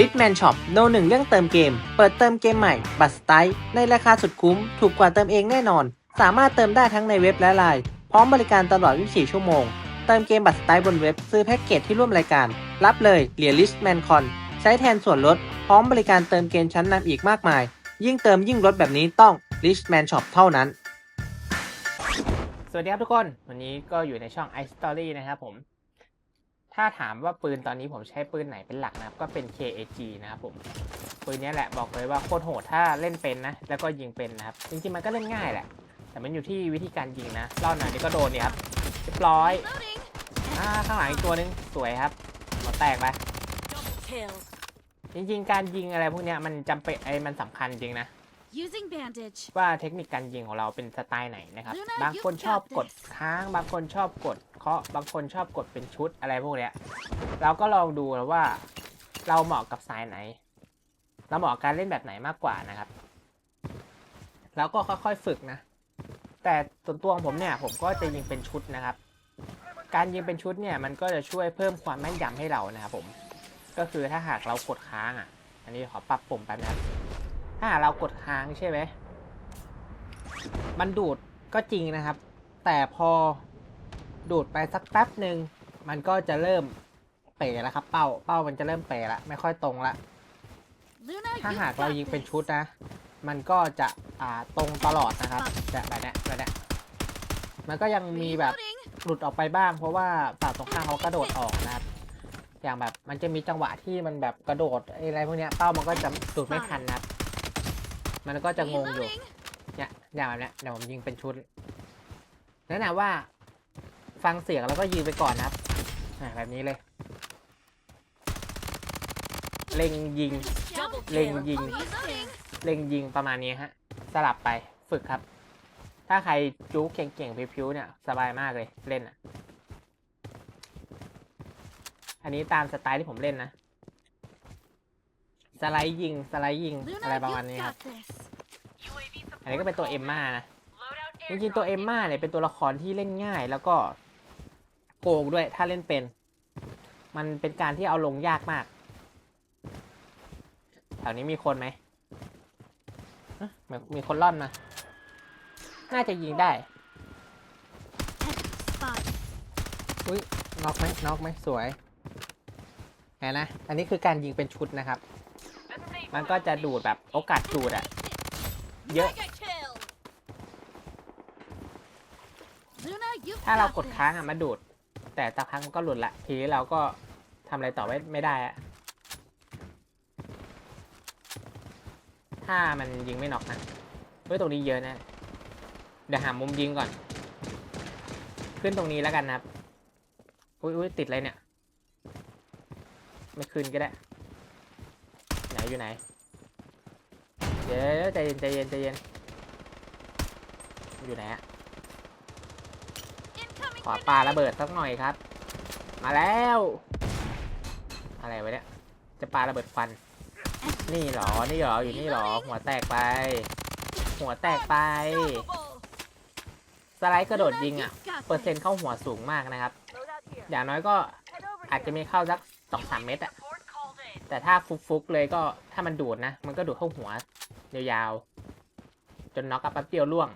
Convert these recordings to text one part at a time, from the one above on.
ริทแมนช็อปโนหนึ่งเรื่องเติมเกม เปิดเติมเกมใหม่ บัตรสไตล์ในราคาสุดคุ้ม ถูกกว่าเติมเองแน่นอน สามารถเติมได้ทั้งในเว็บและไลน์พร้อมบริการตลอด 24 ชั่วโมง เติมเกมบัตรสไตล์บนเว็บ ซื้อแพ็กเกจที่ร่วมรายการ รับเลยเหรียญลิสแมนคอนใช้แทนส่วนลด พร้อมบริการเติมเกมชั้นนำอีกมากมาย ยิ่งเติมยิ่งลดแบบนี้ต้อง Richman Shop เท่านั้น สวัสดีครับทุกคน วันนี้ก็อยู่ในช่อง iStory นะครับผม ถ้าถามว่าปืนตอนนี้ผมใช้ปืนไหนเป็นหลักนะครับ ก็เป็น KAG นะครับผม ปืนเนี้ยแหละบอกเลยว่าโคตรโหดถ้าเล่นเป็นนะ แล้วก็ยิงเป็นนะครับ จริงๆมันก็เล่นง่ายแหละ แต่มันอยู่ที่วิธีการยิงนะรอบหน่อยนี่ก็โดนนี่ครับเรียบร้อยอ่าข้างหลังอีกตัวหนึงสวยครับหัวแตกไป Kill. จริงๆ การยิงอะไรพวกเนี้ยมันจำเป็นไอ้มันสำคัญจริงนะ Using bandage. ว่าเทคนิคการยิงของเราเป็นสไตล์ไหนนะครับ Luna, บางคน you've ชอบ got กด this ค้าง บางคนชอบกดเคาะ บางคนชอบกดเป็นชุดอะไรพวกเนี้ย เราก็ลองดูแล้วว่า เราเหมาะกับสายไหน เราเหมาะกับการเล่นแบบไหนมากกว่านะครับแล้วก็ค่อยๆฝึกนะ แต่ส่วนตัวของผมเนี่ยผมก็จะยิงเป็นชุดนะครับ การยิงเป็นชุดเนี่ยมันก็จะช่วยเพิ่มความแม่นยำให้เรานะครับผม ก็คือถ้าหากเรากดค้างอะ อันนี้ขอปรับปุ่มแป๊บนะครับ ถ้าหากเรากดค้างใช่ไหมมันดูดก็จริงนะครับ แต่พอดูดไปสักแป๊บหนึ่งมันก็จะเริ่มเป๋แล้วครับ เป้าเป้ามันจะเริ่มเป๋ละไม่ค่อยตรงละถ้าหากเรายิงเป็นชุดนะ มันก็จะอ่าตรงตลอดนะครับจะแบบนี้แบบนี้มันก็ยังมีแบบหลุดออกไปบ้าง เพราะว่าฝั่งตรงข้ามเขากระโดดออกนะครับ อย่างแบบมันจะมีจังหวะที่มันแบบกระโดดอะไรพวกนี้เป้ามันก็จะดูดไม่ทันนะครับ มันก็จะงงอยู่ Reloading. เนี่ยอย่างแบบเนี้ยเดี๋ยวผมยิงเป็นชุดแนะนำว่า ฟังเสียงแล้วก็ยิงไปก่อนนะครับอ่าแบบนี้เลย เล็งยิง Double Ling kill. Ying. Reloading. เล็งยิงประมาณนี้ฮะ สลับไปฝึกครับ ถ้าใครจู๊เก่งๆพิวๆเนี่ย สบายมากเลยเล่นอะ อันนี้ตามสไตล์ที่ผมเล่นนะ สไลด์ยิงสไลด์ยิง Luna, อะไรประมาณ you've นี้ครับ got this. อันนี้ก็เป็นตัวเอมม่านะจริงๆตัวเอมม่าเนี่ยเป็นตัวละครที่เล่นง่าย แล้วก็โกงด้วยถ้าเล่นเป็น มันเป็นการที่เอาลงยากมาก แถวนี้มีคนไหมเอ๊ะเหมือนมีคนล่อนมาน่าจะยิงได้ Spot. อุ้ยน็อกไหมน็อกไหมสวยเห็นนะ อันนี้คือการยิงเป็นชุดนะครับ มันก็จะดูดแบบโอกาสดูดอะเยอะ ถ้าเรากดค้างอะมาดูด แต่สักพักมันก็หลุดละ ทีนี้เราก็ทำอะไรต่อไม่ไม่ได้อะถ้ามันยิงไม่น็อกนะเฮ้ยตรงนี้เยอะนะ เดี๋ยวหามุมยิงก่อน ขึ้นตรงนี้แล้วกันนะครับ อุ้ยอุ้ยติดอะไรเนี่ย ไม่ขึ้นก็ได้ อยู่ไหนเดี๋ยวใจเย็นใจเย็นใจเย็นอยู่ไหนอะ Incoming ขอปาระเบิดสักหน่อยครับ มาแล้ว อะไรวะเนี่ยจะปาระเบิดควันนี่เหรอ นี่เหรอ อยู่นี่เหรอ หัวแตกไป หัวแตกไป Unstoppable. สไลด์กระโดด Luna, ยิงอะ you've got เปอร์เซ็น this. ต์เข้าหัวสูงมากนะครับ อย่างน้อยก็อาจจะมีเข้าสักสองสามเม็ดอะ แต่ถ้าฟุกๆเลยก็ถ้ามันดูดนะ มันก็ดูดเข้าหัวยาวๆ จนน็อกกับแป๊บเดียวล่วง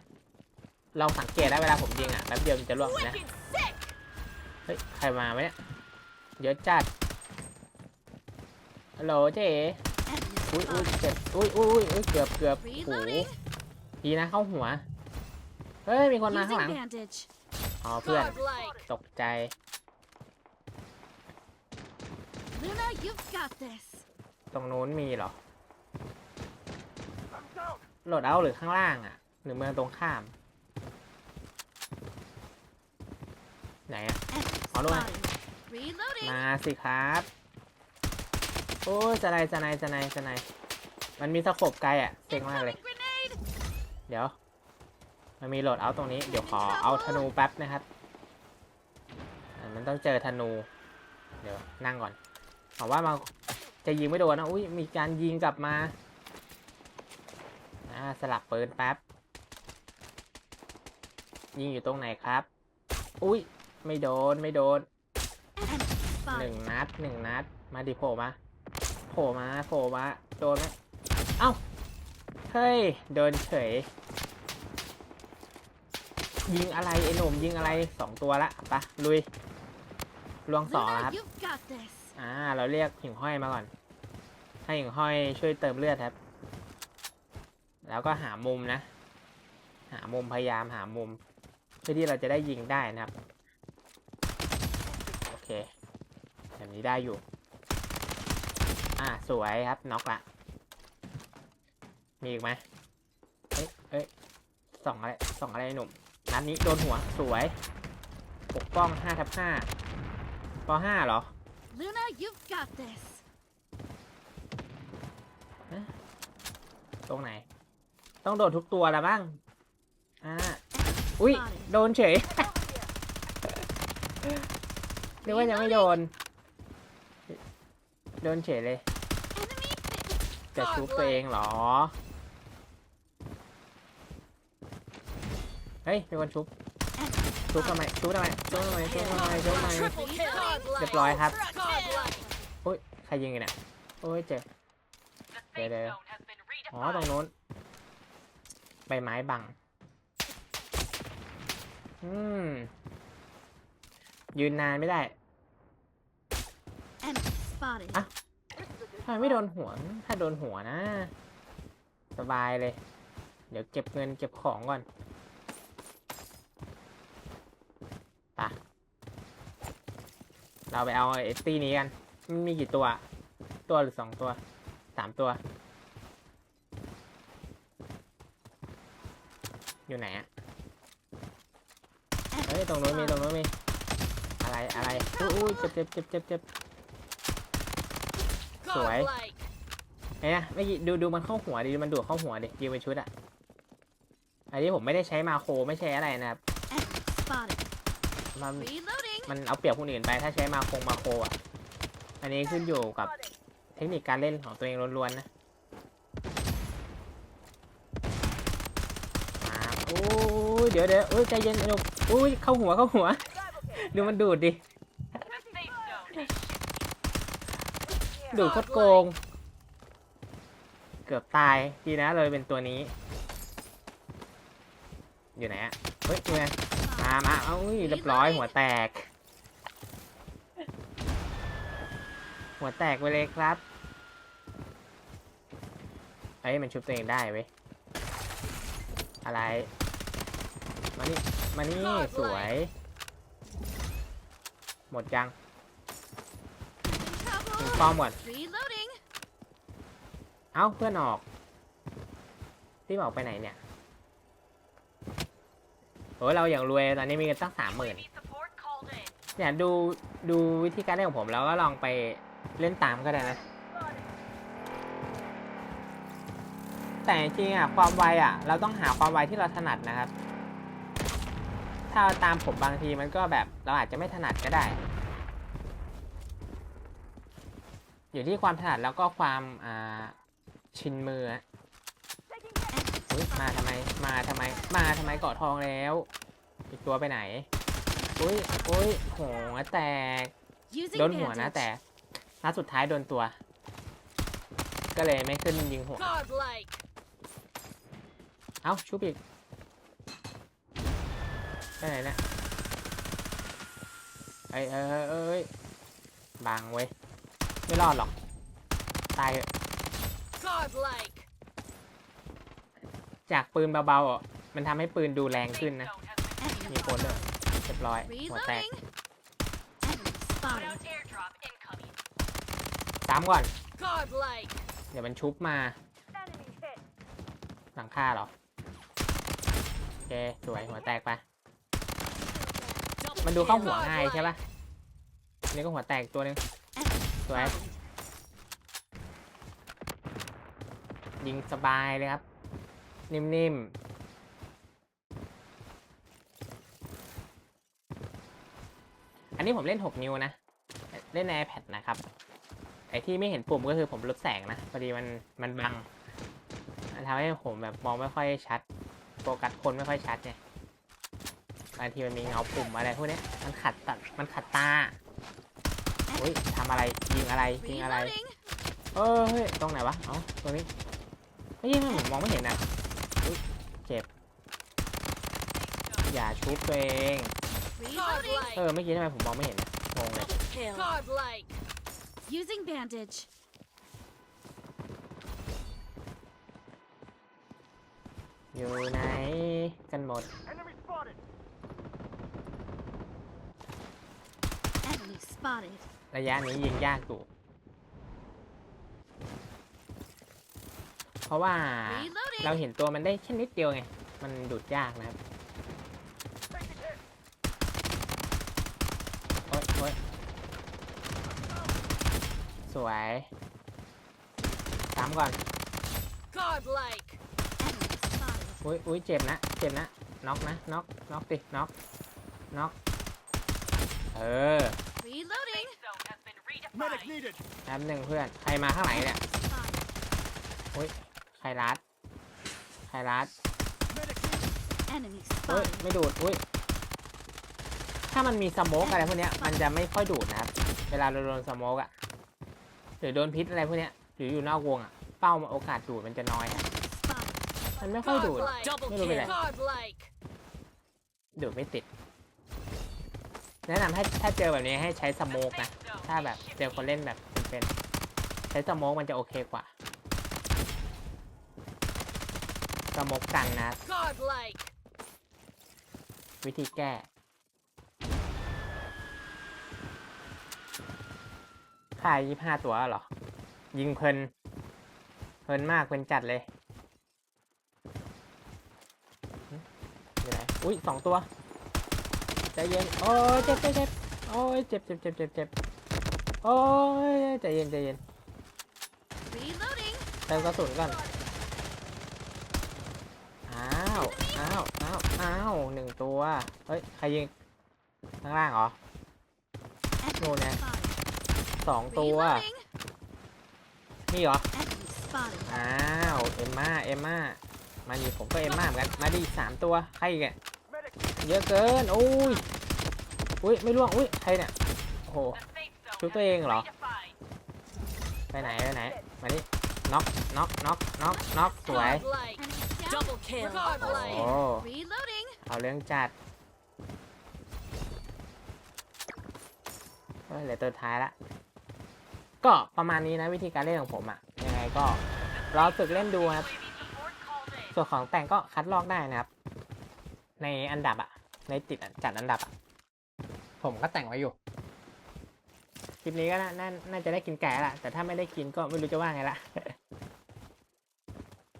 ลองสังเกตได้เวลาผมยิงอะแป๊บเดียวมันจะล่วงนะเฮ้ยใครมาไหมเนี่ยเยอะจัดฮัลโหลเจ๊อุ้ยอุ้ยเจ็บอุ้ยอุ้ยอุ้ยเกือบเกือบโอ้ดีนะเข้าหัว เฮ้ย มีคนมาข้างหลัง อ๋อเพื่อน ตกใจ Luna, you've got this. ตรงนู้นมีเหรอ โหลดเอาท์หรือข้างล่างอะ หรือเมืองตรงข้าม ไหนอะ Enemy All the way. spotted. Reloading. มาสิครับ โอ้ยจะไนจะไนจะไนจะไนมันมีสโคบไกลอะ เซ็งมากเลย Incoming grenade. เดี๋ยว มันมีโหลดเอาท์ตรงนี้ เดี๋ยวขอเอาธนูแป๊บนะครับอะมันต้องเจอธนู เดี๋ยวนั่งก่อน บอกว่ามาจะยิงไม่โดนนะ อุ้ยมีการยิงกลับมา อ่าสลับปืนแป๊บ ยิงอยู่ตรงไหนครับ อุ้ยไม่โดนไม่โดนหนึ่งนัดหนึ่งนัด มาดิโผล่มาโผล่มาโผล่มาโดนไหมเอ้า เฮ้ย โดนเฉย ยิงอะไรไอ้หนุ่มยิงอะไรสองตัวละไปะลุยลวงสองแล้วครับ อ่า เราเรียกหิ่งห้อยมาก่อน ให้หิ่งห้อยช่วยเติมเลือดครับ แล้วก็หามุมนะ หามุมพยายามหามุม เพื่อที่เราจะได้ยิงได้นะครับ โอเค แบบนี้ได้อยู่ อ่า สวยครับ น็อกละ มีอีกไหมเอ้ยเอ้ยสองอะไรสองอะไรหนุ่ม นัดนี้โดนหัว สวย ปกป้องห้าทับห้าปห้าเหรอ Luna, you've got this. ตรงไหน ต้องโดนทุกตัวแล้วบ้างอ่าอุ้ยโดนเฉย นึกว่ายังไม่โดน โดนเฉยเลย Enemy จะชุบตัวเองเหรอ เฮ้ยมีคนชุบ ชุบทำไมชุบทำไมชุบทำไมชุบทำไมชุบทำไม Triple kill. เรียบร้อยครับอุ้ยใครยิงกันเนี่ยโอ้ยเจ็บเดี๋ยวเดี๋ยวอ๋อตรงโน้นใบไม้บังอืมยืนนานไม่ได้ Enemy spotted. Ah. ทำไมไม่โดนหัว ถ้าโดนหัวนะ สบายเลย เดี๋ยวเก็บเงินเก็บของก่อนไปะ เราไปเอาไอ้ตีนี้กัน มันมีกี่ตัว ตัวหรือสองตัว สามตัว อยู่ไหนอะเฮ้ย ตรงนู้นมี ตรงนู้นมี อะไร อะไร อุ้ยอุ้ยเจ็บเจ็บเจ็บเจ็บเจ็บสวยเอ้ยเมื่อกี้ดูดูมันเข้าหัวดิ มันดูดเข้าหัวดิยิงเป็นชุดอะอันนี้ผมไม่ได้ใช้มาโครไม่ใช่อะไรนะครับ Enemy spotted. มัน Reloading. มันเอาเปรียบคนอื่นไปถ้าใช้มาโคงมาโครอะอันนี้ขึ้นอยู่กับเทคนิคการเล่นของตัวเองล้วนๆนะมาโอ้ยเดี๋ยวเดี๋ยวโอ้ยใจเย็นไอ้หนุ่มโอ้ยเข้าหัวเข้าหัว ดูมันดูดดิ ดูดโคตรโกง เกือบตายดีนะเลยเป็นตัวนี้ อยู่ไหนอะเฮ้ยยังไงมามาเอ้ยเรียบร้อยหัวแตก หัวแตกไปเลยครับเอ้ยมันชุบตัวเองได้เว้ย อะไร มานี่ มานี่ สวย หมดยังถึง Trouble. ป้อมก่อน Reloading. เอ้า เพื่อนออกที่บอกไปไหนเนี่ยโอ้ยเราอย่างรวย ตอนนี้มีเงินตั้งสามหมื่นเนี่ยดูดูวิธีการเล่นของผมแล้วก็ลองไป เล่นตามก็ได้นะ แต่จริงๆอะความไวอะ เราต้องหาความไวที่เราถนัดนะครับ ถ้าตามผมบางทีมันก็แบบเราอาจจะไม่ถนัดก็ได้ อยู่ที่ความถนัดแล้วก็ความอ่าชินมืออะอุ๊ยมาทำไม มาทำไม มาทำไมเกาะทองแล้ว อีกตัวไปไหน อุ้ยอุ้ยหัวแตก Using โดนหัวนะ bandage. แต่ นัดสุดท้ายโดนตัว ก็เลยไม่ขึ้นยิงหัว Godlike. เอ้าชุบอีกไปไหนเนี่ยเอ้ยเอ้ยเอ้ยเอ้ยบังเว้ย ไม่รอดหรอก ตายเถอะ Godlike. จากปืนเบาๆอะมันทำให้ปืนดูแรงขึ้นนะ Enemy มีคนเลยเรียบร้อย หัวแตก Reloading. Enemy spotted. สามก่อน Godlike. เดี๋ยวมันชุบมา หลังคาเหรอ โอเค สวย หัวแตกไปะมันดูเข้าหัวง่ายใช่ปะอันนี่ก็หัวแตกตัวหนึง Enemy สวย spotted. ยิงสบายเลยครับ นิ่มๆอันนี้ผมเล่น 6 นิ้วนะ เล่นใน iPad นะครับ ไอที่ไม่เห็นปุ่มก็คือผมลดแสงนะพอดีมันมันบังมันทำให้ผมแบบมองไม่ค่อยชัดโฟกัสคนไม่ค่อยชัดไงบางทีมันมีเงาปุ่มอะไรพวกเนี้ยมันขัดตัดมันขัดตาอุ้ยทำอะไรยิงอะไรยิงอะไร Reloading. เออเฮ้ยตรงไหนวะเอ้าตรงนี้ไม่ใช่ผมมองไม่เห็นนะอุ๊ยเจ็บ อย่าชุบตัวเอง Reloading. เออเมื่อกี้ทำไมผมมองไม่เห็นนะงงเลย Double kill. Godlike. Using bandage. อยู่ไหนกันหมด Enemy spotted. ระยะนี้ยิงยากอยู่เพราะว่า Reloading. เราเห็นตัวมันได้แค่นิดเดียวไง มันดูดยากนะครับ โอ๊ยโอ๊ย สวยสามก่อน Godlike. Enemy spotted. อุ้ยอุ้ยเจ็บนะ เจ็บนะ น็อกนะ น็อก น็อกดิน็อก น็อก เออ Reloading. Medic needed. แป๊บหนึ่งเพื่อน ใครมาข้างหลังเนี่ย Spotted. อุ้ยใครรัด ใครรัด Medic needed. Enemy เฮ้ย spotted. ไม่ดูด อุ้ย ถ้ามันมีสโมกอะไรพวกเนี้ย มันจะไม่ค่อยดูดนะครับ เวลาเราโดนสโมกอะ หรือโดนพิษอะไรพวกเนี้ยหรืออยู่นอกวงอะเป้าโอกาสดูดมันจะน้อยอะ Spotted. มันไม่ค่อยดูด Godlike. Double ไม่รู้เป็นไร Godlike. ดูดไม่ติด แนะนำให้ถ้าเจอแบบนี้ให้ใช้สโมกนะ ถ้าแบบเจอคนเล่นแบบเป็นๆใช้สโมกมันจะโอเคกว่าสโมกกันนะ Godlike. วิธีแก้ ค่ายยี่ห้าตัวเหรอ ยิงเพลิน เพลินมากเพลินจัดเลยหึอยู่ไหนอุ้ยสองตัว ใจเย็น โอ้ยเจ็บเจ็บเจ็บโอ้ยเจ็บเจ็บเจ็บเจ็บเจ็บโอ้ยใจเย็นใจเย็น Reloading. เติมกระสุนก่อน อ้าว อ้าว อ้าว อ้าวหนึ่งตัว เฮ้ย ใครยิง ข้างล่างเหรอ Enemy Nè. spotted. สองตัว Reloading. นี่เหรอ Enemy spotted. อ้าว เอ็มม่า เอ็มม่า มาดิผมก็เอ็มม่าเหมือนกัน มาดิสามตัว ใครอีกอะเยอะเกิน อุ้ย อุ้ย ไม่ร่วง อุ้ย ใครเนี่ย โอ้โหชุบตัวเองเหรอ ไปไหน ไปไหน มาดิน็อกน็อกน็อกน็อกน็อกสวย Godlike. Enemy down. Double kill. โอ้ Godlike. Reloading. เอาเรื่องจัดเอ้ยเหลือตัวท้ายละ ก็ประมาณนี้นะวิธีการเล่นของผมอะยังไงก็รอฝึกเล่นดูครับ ส่วนของแต่งก็คัดลอกได้นะครับ ในอันดับอะในติดจัดอันดับอะผมก็แต่งไว้อยู่ คลิปนี้ก็น่านาน่าจะได้กินไก่ละแต่ถ้าไม่ได้กินก็ไม่รู้จะว่าไงละ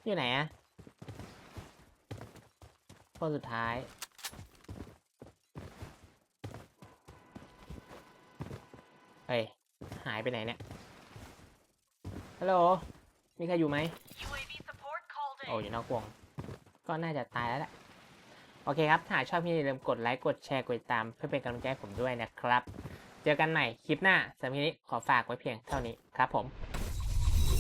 อยู่ไหนอะคนสุดท้าย เฮ้ย หายไปไหนเนี่ย ฮัลโหล มีใครอยู่ไหม โอ้อยู่นอกวง ก็น่าจะตายแล้วแหละ โอเคครับ ถ้าชอบพี่อย่าลืมกดไลค์ กดแชร์ กดติดตาม เพื่อเป็นกำลังใจให้ผมด้วยนะครับ เจอกันใหม่คลิปหน้าสำหรับคลิปนี้ขอฝากไว้เพียงเท่านี้ครับผม